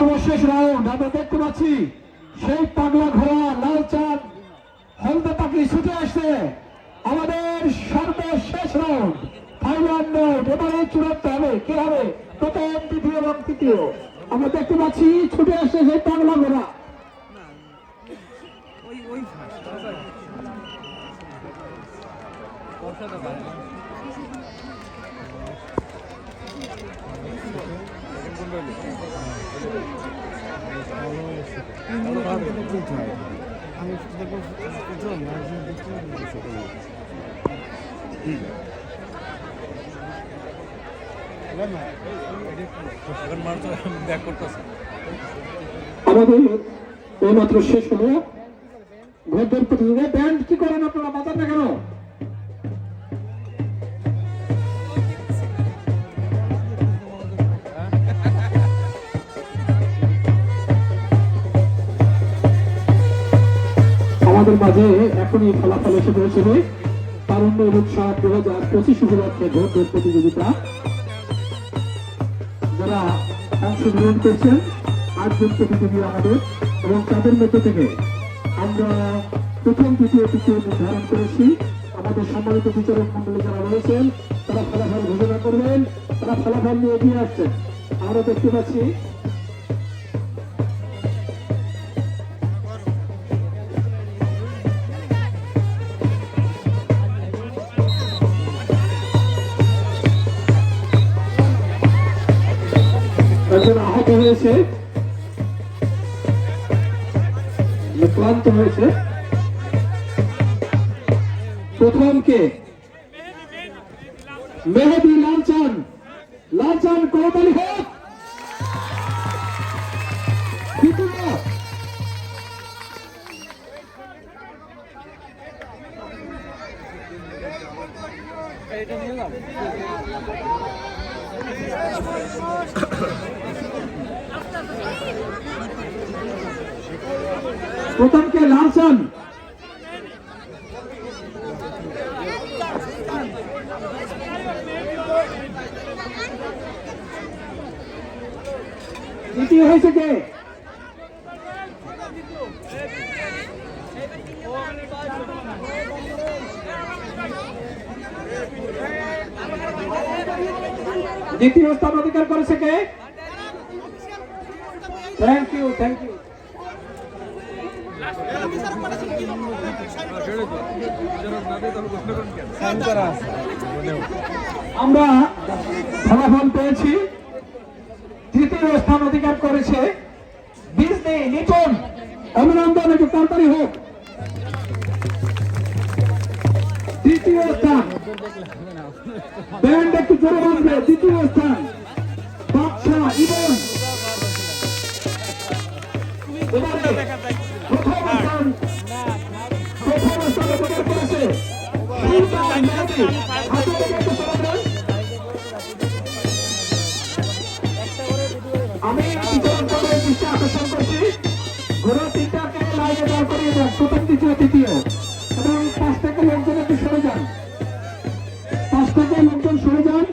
সর্বশেষ রাউন্ড আমরা দেখতে পাচ্ছি সেই পাগলা ঘোড়া, লাল চাঁদ, হলদে পাখি ছুটে আসছে। আমাদের সর্বশেষ রাউন্ড নোট এবারে চূড়ান্ত হবে। কি হবে? প্রথম, দ্বিতীয় এবং তৃতীয়। আমরা দেখতে পাচ্ছি, ছুটে আসছে সেই পাগলা ঘোড়া। ওই ওই আমাদের এইমাত্র শেষ হলো ঘরদের প্রতিযোগিতা ব্যান্ড কি করেন আপনারা? বাজার কেন? আমাদের মাঝে এখনই ফলাফল এসে পৌঁছবে তারুণ্য উৎসব দু হাজার পঁচিশ উপলক্ষে ঘরদের প্রতিযোগিতা। যারা অংশগ্রহণ করছেন, আটজন প্রতিযোগী আমাদের এবং তাদের মধ্যে থেকে আমরা প্রথম দ্বিতীয় তৃতীয় নির্ধারণ করেছি। আমাদের সম্মানিত বিচারক মন্ডলী যারা রয়েছেন, তারা ফলাফল ঘোষণা করবেন, তারা ফলাফল নিয়ে এগিয়ে আসছেন। আমরা দেখতে পাচ্ছি একজন আহত হয়েছে যে ক্লান্ত হয়েছে প্রথম কে মেহেদি লালচান লালচান করতালি হোক দ্বিতীয় এটা নিয়ে যাও প্রথম কে লালচান দ্বিতীয় হয়েছে কে দ্বিতীয় স্থান অধিকার করেছে কে? থ্যাংক ইউ থ্যাংক ইউ আমরা ফলাফল পেয়েছি। তৃতীয় স্থান অধিকার করেছে। বিজনি নিটন অভিনন্দন, একটু তাড়াতাড়ি হোক। তৃতীয় স্থান। ব্যান্ড একটু জোরে বাঁধবে দ্বিতীয় স্থান। বাদশাহ ইবন। আমি দৃষ্টি আকর্ষণ করছি। ঘোড়া তিনটাকে লাইনে দাঁড় করিয়ে দেন। প্রথম, দ্বিতীয়, তৃতীয়। নতুন সরে যান।